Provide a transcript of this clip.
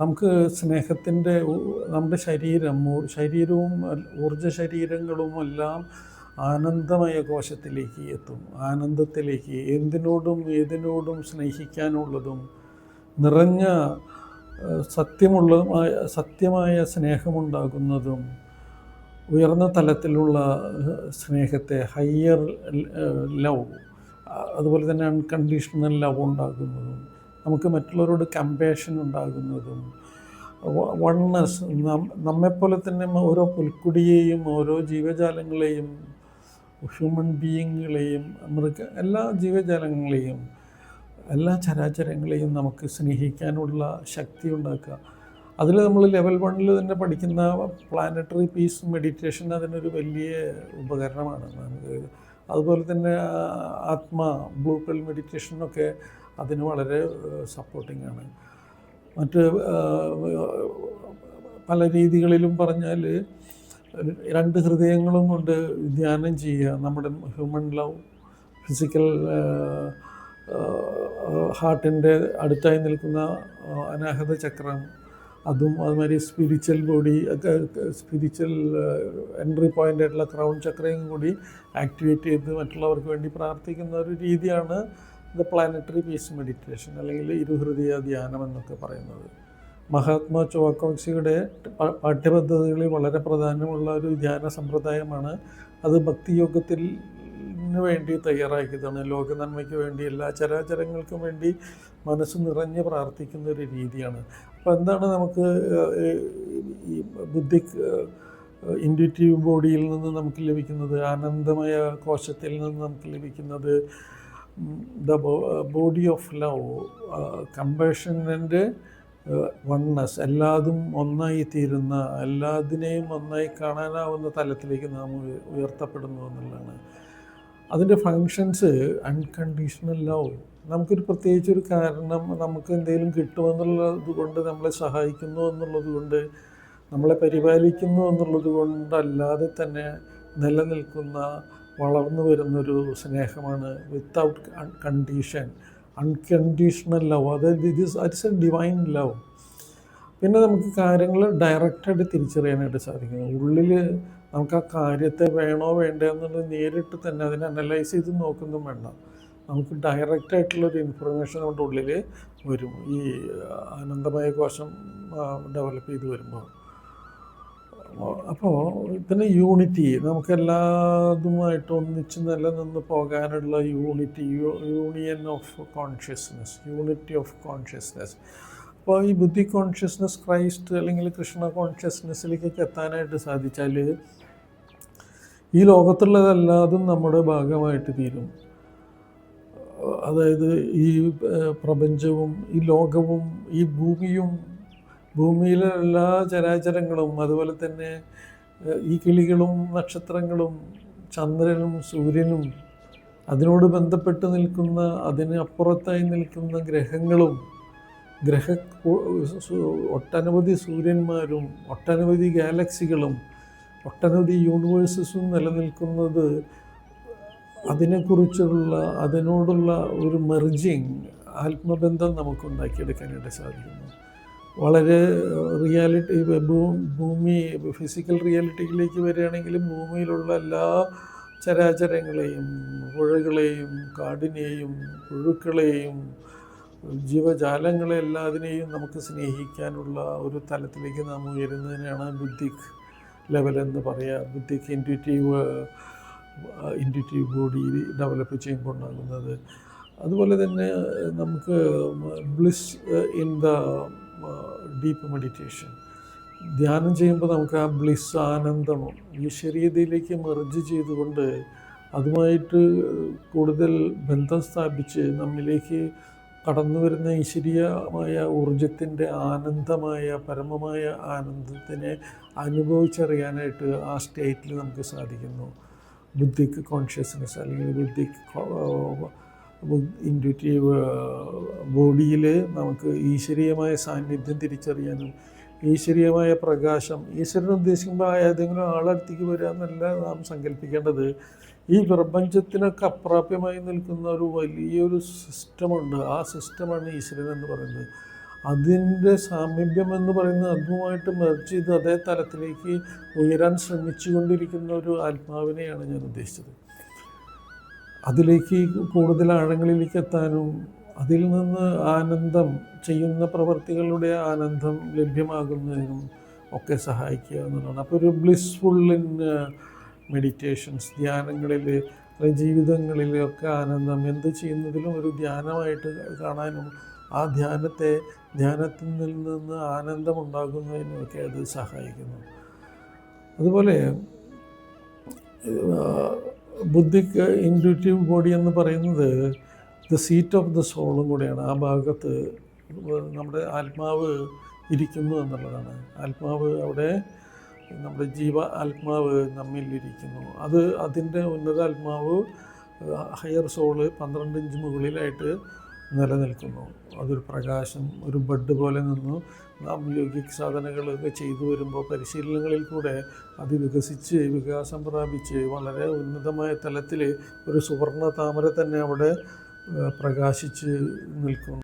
നമുക്ക് സ്നേഹത്തിന്റെ നമ്മുടെ ശരീരം ശരീരവും ഊർജ ശരീരങ്ങളും എല്ലാം ആനന്ദമയ കോശത്തിലേക്ക് എത്തും. ആനന്ദത്തിലേക്ക് എന്തിനോടും ഏതിനോടും സ്നേഹിക്കാനുള്ളതും നിറഞ്ഞ സത്യമുള്ളതുമായ സത്യമായ സ്നേഹമുണ്ടാകുന്നതും ഉയർന്ന തലത്തിലുള്ള സ്നേഹത്തെ ഹയ്യർ ലവ് അതുപോലെ തന്നെ അൺകണ്ടീഷണൽ ലവ് ഉണ്ടാകുന്നതും നമുക്ക് മറ്റുള്ളവരോട് കമ്പാഷൻ ഉണ്ടാകുന്നതും വണ്ണസ് നമ്മെപ്പോലെ തന്നെ ഓരോ പുൽക്കുടിയെയും ഓരോ ജീവജാലങ്ങളെയും ഹ്യൂമൻ ബീയിങ്ങുകളെയും മൃഗ എല്ലാ ജീവജാലങ്ങളെയും എല്ലാ ചരാചരങ്ങളെയും നമുക്ക് സ്നേഹിക്കാനുള്ള ശക്തി ഉണ്ടാക്കുക. അതിൽ നമ്മൾ ലെവൽ വണ്ണിൽ തന്നെ പഠിക്കുന്ന പ്ലാനറ്ററി പീസ് മെഡിറ്റേഷൻ അതിനൊരു വലിയ ഉപകരണമാണ്. നമുക്ക് അതുപോലെ തന്നെ ആത്മാ ബ്ലൂ പെൽ മെഡിറ്റേഷനൊക്കെ അതിന് വളരെ സപ്പോർട്ടിംഗ് ആണ്. മറ്റ് പല രീതികളിലും പറഞ്ഞാൽ രണ്ട് ഹൃദയങ്ങളും കൊണ്ട് ധ്യാനം ചെയ്യുക നമ്മുടെ ഹ്യൂമൻ ലവ് ഫിസിക്കൽ ഹാർട്ടിന്റെ അടുത്തായി നിൽക്കുന്ന അനാഹത ചക്രം അതും അതുമാതിരി spiritual body spiritual entry point ആയിട്ടുള്ള ക്രൗൺ ചക്രയും കൂടി ആക്ടിവേറ്റ് ചെയ്ത് മറ്റുള്ളവർക്ക് വേണ്ടി പ്രാർത്ഥിക്കുന്ന ഒരു രീതിയാണ് ദ പ്ലാനറ്ററി പീസ് മെഡിറ്റേഷൻ അല്ലെങ്കിൽ ഇരുഹൃദയ ധ്യാനം എന്നൊക്കെ പറയുന്നത്. മഹാത്മാ ചോക്കോക്സിയുടെ പാഠ്യപദ്ധതികളിൽ വളരെ പ്രധാനമുള്ള ഒരു ധ്യാന സമ്പ്രദായമാണ്. അത് ഭക്തിയോഗത്തിൽ വേണ്ടി തയ്യാറാക്കിയതാണ്. ലോക നന്മയ്ക്ക് വേണ്ടി എല്ലാ ചരാചരങ്ങൾക്കും വേണ്ടി മനസ്സ് നിറഞ്ഞ് പ്രാർത്ഥിക്കുന്ന ഒരു രീതിയാണ്. അപ്പോൾ എന്താണ് നമുക്ക് ഈ ബുദ്ധി ഇൻഡ്യൂറ്റീവ് ബോഡിയിൽ നിന്ന് നമുക്ക് ലഭിക്കുന്നത്? ആനന്ദമായ കോശത്തിൽ നിന്ന് നമുക്ക് ലഭിക്കുന്നത്? ദ ബോഡി ഓഫ് ലവ് കമ്പേഷന്റെ വണ്ണസ് എല്ലാതും ഒന്നായി തീരുന്ന എല്ലാതിനെയും ഒന്നായി കാണാനാവുന്ന തലത്തിലേക്ക് നാം ഉയർത്തപ്പെടുന്നു എന്നുള്ളതാണ്. അതിന്റെ ഫങ്ഷൻസ് അൺകണ്ടീഷണൽ ലവ് നമുക്കൊരു പ്രത്യേകിച്ച് ഒരു കാരണം നമുക്ക് എന്തെങ്കിലും കിട്ടുമെന്നുള്ളത് കൊണ്ട് നമ്മളെ സഹായിക്കുന്നു എന്നുള്ളത് കൊണ്ട് നമ്മളെ പരിപാലിക്കുന്നു എന്നുള്ളത് കൊണ്ടല്ലാതെ തന്നെ നിലനിൽക്കുന്ന വളർന്നു വരുന്നൊരു സ്നേഹമാണ് വിത്തൗട്ട് കണ്ടീഷൻ അൺകണ്ടീഷണൽ ലവ് അതായത് ഇത് ഇറ്റ്സ് എ ഡിവൈൻ ലവ് പിന്നെ നമുക്ക് കാര്യങ്ങൾ ഡയറക്റ്റായിട്ട് തിരിച്ചറിയാനായിട്ട് സാധിക്കുന്നു. ഉള്ളിൽ നമുക്ക് ആ കാര്യത്തെ വേണോ വേണ്ടോ എന്നുള്ളത് നേരിട്ട് തന്നെ അതിനെ അനലൈസ് ചെയ്ത് നോക്കുന്നതും വേണ്ട. നമുക്ക് ഡയറക്റ്റായിട്ടുള്ളൊരു ഇൻഫർമേഷൻ നമ്മുടെ ഉള്ളിൽ വരും. ഈ അനന്തമായ കോശം ഡെവലപ്പ് ചെയ്ത് വരുമ്പോൾ. അപ്പോൾ പിന്നെ യൂണിറ്റി നമുക്ക് എല്ലാതുമായിട്ട് ഒന്നിച്ച് നിലനിന്ന് പോകാനുള്ള unity union of consciousness unity of consciousness അപ്പോൾ ഈ ബുദ്ധി കോൺഷ്യസ്നെസ് ക്രൈസ്റ്റ് അല്ലെങ്കിൽ കൃഷ്ണ കോൺഷ്യസ്നെസ്സിലേക്കൊക്കെ എത്താനായിട്ട് സാധിച്ചാൽ ഈ ലോകത്തുള്ളതെല്ലാതും നമ്മുടെ ഭാഗമായിട്ട് തീരും. അതായത് ഈ പ്രപഞ്ചവും ഈ ലോകവും ഈ ഭൂമിയും ഭൂമിയിലെ എല്ലാ ചരാചരങ്ങളും അതുപോലെ തന്നെ ഈ കിളികളും നക്ഷത്രങ്ങളും ചന്ദ്രനും സൂര്യനും അതിനോട് ബന്ധപ്പെട്ട് നിൽക്കുന്ന അതിന് അപ്പുറത്തായി നിൽക്കുന്ന ഗ്രഹങ്ങളും ഗ്രഹ ഒട്ടനവധി സൂര്യന്മാരും ഒട്ടനവധി ഗാലക്സികളും ഒട്ടനവധി യൂണിവേഴ്സസും നിലനിൽക്കുന്നത് അതിനെക്കുറിച്ചുള്ള അതിനോടുള്ള ഒരു മെർജിങ് ആത്മബന്ധം നമുക്ക് ഉണ്ടാക്കിയെടുക്കാനായിട്ട് സാധിക്കുന്നു. വളരെ റിയാലിറ്റി ഭൂമി ഫിസിക്കൽ റിയാലിറ്റിയിലേക്ക് വരികയാണെങ്കിലും ഭൂമിയിലുള്ള എല്ലാ ചരാചരങ്ങളെയും പുഴകളെയും കാടിനെയും പുഴുക്കളെയും ജീവജാലങ്ങളെ എല്ലാതിനെയും നമുക്ക് സ്നേഹിക്കാനുള്ള ഒരു തലത്തിലേക്ക് നാം ഉയരുന്നതിനാണ് ബുദ്ധിക് ലെവൽ എന്ന് പറയുക ബുദ്ധിക്ക് ഇന്റ്യൂറ്റീവ് ഇന്റ്യൂറ്റീവ് ബോഡി ഡെവലപ്പ് ചെയ്യുമ്പോൾ ഉണ്ടാകുന്നത് അതുപോലെ തന്നെ നമുക്ക് bliss in the deep meditation ധ്യാനം ചെയ്യുമ്പോൾ നമുക്ക് ആ ബ്ലിസ് ആനന്ദം ശരീരത്തിലേക്ക് മെർജ് ചെയ്തുകൊണ്ട് അതുമായിട്ട് കൂടുതൽ ബന്ധം സ്ഥാപിച്ച് നമ്മിലേക്ക് കടന്നു വരുന്ന ഈശ്വരീയമായ ഊർജത്തിന്റെ ആനന്ദമായ പരമമായ ആനന്ദത്തിനെ അനുഭവിച്ചറിയാനായിട്ട് ആ സ്റ്റേറ്റിൽ നമുക്ക് സാധിക്കുന്നു. ബുദ്ധിക്ക് കോൺഷ്യസ്നെസ് അല്ലെങ്കിൽ ബുദ്ധിക്ക് ഇൻഡ്യൂറ്റീവ് ബോഡിയിൽ നമുക്ക് ഈശ്വരീയമായ സാന്നിധ്യം തിരിച്ചറിയാനും ഈശ്വരീയമായ പ്രകാശം ഈശ്വരൻ ഉദ്ദേശിക്കുമ്പോൾ ഏതെങ്കിലും ആളടുത്തേക്ക് വരിക എന്നല്ല നാം സങ്കല്പിക്കേണ്ടത്. ഈ പ്രപഞ്ചത്തിനൊക്കെ അപ്രാപ്യമായി നിൽക്കുന്ന ഒരു വലിയൊരു സിസ്റ്റമുണ്ട്. ആ സിസ്റ്റമാണ് ഈശ്വരൻ എന്ന് പറയുന്നത്. അതിന്റെ സാമീപ്യം എന്ന് പറയുന്നത് അതുമായിട്ട് മെർജ് ചെയ്ത് അതേ തലത്തിലേക്ക് ഉയരാൻ ശ്രമിച്ചുകൊണ്ടിരിക്കുന്ന ഒരു ആത്മാവിനെയാണ് ഞാൻ ഉദ്ദേശിച്ചത്. അതിലേക്ക് കൂടുതൽ ആഴങ്ങളിലേക്ക് എത്താനും അതിൽ നിന്ന് ആനന്ദം ചെയ്യുന്ന പ്രവർത്തികളുടെ ആനന്ദം ലഭ്യമാകുന്നതിനും ഒക്കെ സഹായിക്കുക എന്നുള്ളതാണ്. അപ്പോൾ ഒരു ബ്ലിസ്ഫുൾ ഇൻ മെഡിറ്റേഷൻസ് ധ്യാനങ്ങളിൽ ജീവിതങ്ങളിലൊക്കെ ആനന്ദം എന്ത് ചെയ്യുന്നതിലും ഒരു ധ്യാനമായിട്ട് കാണാനും ആ ധ്യാനത്തെ ധ്യാനത്തിൽ നിന്ന് ആനന്ദം ഉണ്ടാകുന്നതിനുമൊക്കെ അത് സഹായിക്കുന്നു. അതുപോലെ ബുദ്ധിക്ക് ഇൻഡ്യൂറ്റീവ് ബോഡി എന്ന് പറയുന്നത് ദ സീറ്റ് ഓഫ് ദ സോളും കൂടെയാണ്. ആ ഭാഗത്ത് നമ്മുടെ ആത്മാവ് ഇരിക്കുന്നു എന്നുള്ളതാണ്. ആത്മാവ് അവിടെ നമ്മുടെ ജീവ ആത്മാവ് നമ്മിൽ ഇരിക്കുന്നു. അത് അതിന്റെ ഉന്നതാത്മാവ് ഹയർ സോൾ പന്ത്രണ്ട് ഇഞ്ച് മുകളിലായിട്ട് നിലനിൽക്കുന്നു. അതൊരു പ്രകാശം ഒരു ബഡ് പോലെ നിന്നു. നാം യോഗിക് സാധനങ്ങളൊക്കെ ചെയ്തു വരുമ്പോൾ പരിശീലനങ്ങളിൽ കൂടെ അത് വികസിച്ച് വികാസം പ്രാപിച്ച് വളരെ ഉന്നതമായ തലത്തിൽ ഒരു സുവർണ താമര തന്നെ അവിടെ പ്രകാശിച്ച് നിൽക്കുന്നു.